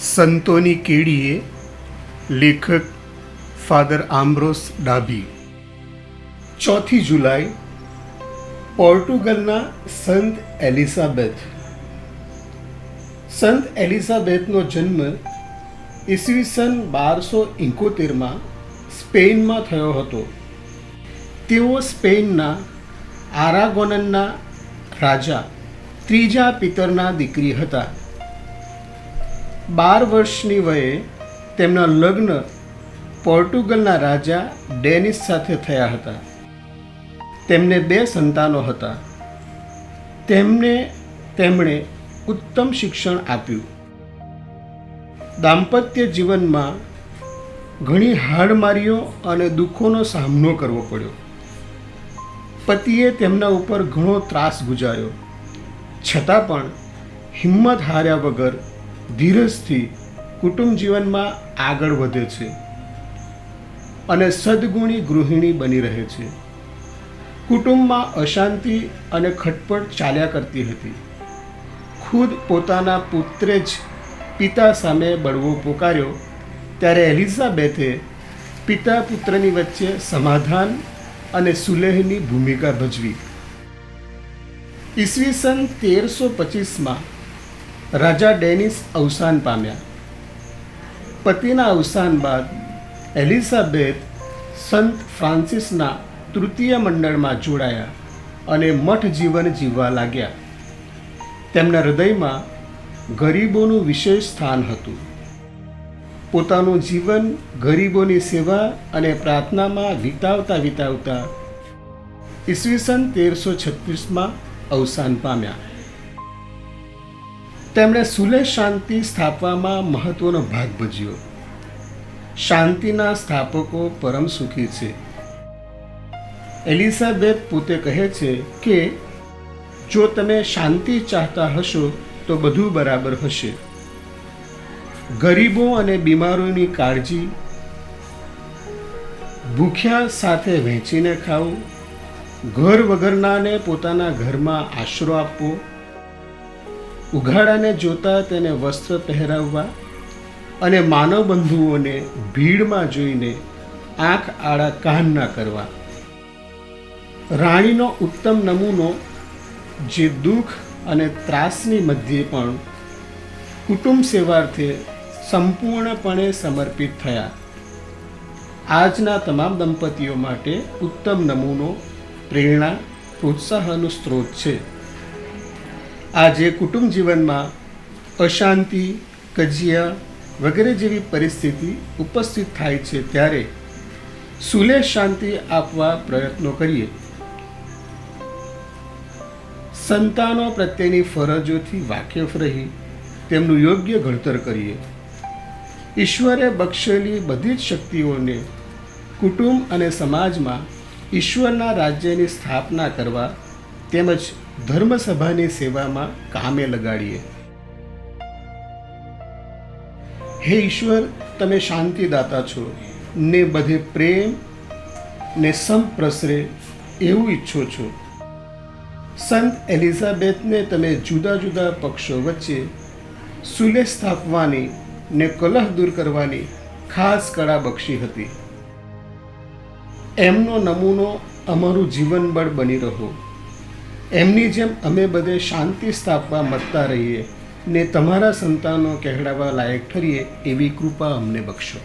સંતોની કેડીએ લેખક ફાધર આમ્બ્રોસ ડાભી. ચોથી જુલાઈ, પોર્ટુગલના સંત એલિઝાબેથ. સંત એલિઝાબેથનો જન્મ ઈસવીસન બારસો ઇકોતેરમાં સ્પેનમાં થયો હતો. તેઓ સ્પેનના આરાગોનનના રાજા, ત્રીજા પિતરના દીકરી હતા. બાર વર્ષની વયે તેમના લગ્ન પોર્ટુગલના રાજા ડેનિસ સાથે થયા હતા. તેમને બે સંતાનો હતા. તેમને તેમણે ઉત્તમ શિક્ષણ આપ્યું. દાંપત્ય જીવનમાં ઘણી હાડમારીઓ અને દુઃખોનો સામનો કરવો પડ્યો. પતિએ તેમના ઉપર ઘણો ત્રાસ ગુજાર્યો. છતાં પણ હિંમત હાર્યા વગર ધીરજથી કુટુંબ જીવનમાં આગળ વધે છે અને સદગુણી ગૃહિણી બની રહે છે. કુટુંબમાં અશાંતિ અને ખટપટ ચાલ્યા કરતી હતી. ખુદ પોતાના પુત્રે જ પિતા સામે બળવો પોકાર્યો, ત્યારે એલિઝાબેથે પિતા પુત્રની વચ્ચે સમાધાન અને સુલેહની ભૂમિકા ભજવી. ઈસવીસન તેરસો પચીસમાં રાજા ડેનિસ અવસાન પામ્યા. પતિના અવસાન બાદ એલિઝાબેથ સંત ફ્રાન્સિસના તૃતીય મંડળમાં જોડાયા અને મઠ જીવન જીવવા લાગ્યા. તેમના હૃદયમાં ગરીબોનું વિશેષ સ્થાન હતું. પોતાનું જીવન ગરીબોની સેવા અને પ્રાર્થનામાં વિતાવતા વિતાવતા ઈસવીસન તેરસો છત્રીસમાં અવસાન પામ્યા. તેમણે સુલે શાંતિ સ્થાપવામાં મહત્વનો ભાગ ભજ્યો. શાંતિના સ્થાપકો પરમ સુખી છે. એલિઝાબેથ પોતે કહે છે કે, જો તમે શાંતિ ચાહતા હશો, તો બધું બરાબર હશે. ગરીબો અને બીમારોની કાળજી, ભૂખ્યા સાથે વહેંચીને ખાવું ઘર વગરનાને પોતાના ઘરમાં આશરો આપવો ઉઘાડાને જોતા તેને વસ્ત્ર પહેરાવવા અને માનવ બંધુઓને ભીડમાં જોઈને આંખ આડા કાન ના કરવા. રાણીનો ઉત્તમ નમૂનો જે દુઃખ અને ત્રાસની મધ્યે પણ કુટુંબ સેવાર્થે સંપૂર્ણપણે સમર્પિત થયા. આજના તમામ દંપતીઓ માટે ઉત્તમ નમૂનો, પ્રેરણા પ્રોત્સાહનનો સ્ત્રોત છે. આજે કુટુંબ જીવનમાં અશાંતિ, કજિયા વગેરે જેવી પરિસ્થિતિ ઉપસ્થિત થાય છે ત્યારે સુલે શાંતિ આપવા પ્રયત્નો કરીએ. સંતાનો પ્રત્યેની ફરજોથી વાકેફ રહી, તેમનું યોગ્ય ઘડતર કરીએ. ઈશ્વરે બક્ષેલી બધી જ શક્તિઓને કુટુંબ અને સમાજમાં ઈશ્વરના રાજ્યની સ્થાપના કરવા તેમજ ધર્મસભાની સેવામાં કામે લગાડીએ. હે ઈશ્વર, તમે શાંતિદાતા છો. ને બધે પ્રેમ ને સંપ્રસરે એવું ઈચ્છો છો. સંત એલિઝાબેથને તમે જુદા જુદા પક્ષો વચ્ચે સુલે સ્થાપવાની ને કલહ દૂર કરવાની ખાસ કળા બક્ષી હતી. એમનો નમૂનો અમારું જીવનબળ બની રહો એમની જેમ અમે બધે શાંતિ સ્થાપવા મતતા રહીએ ને તમારા સંતાનો કહેડાવા લાયક ઠરીએ એવી કૃપા અમને બક્ષો.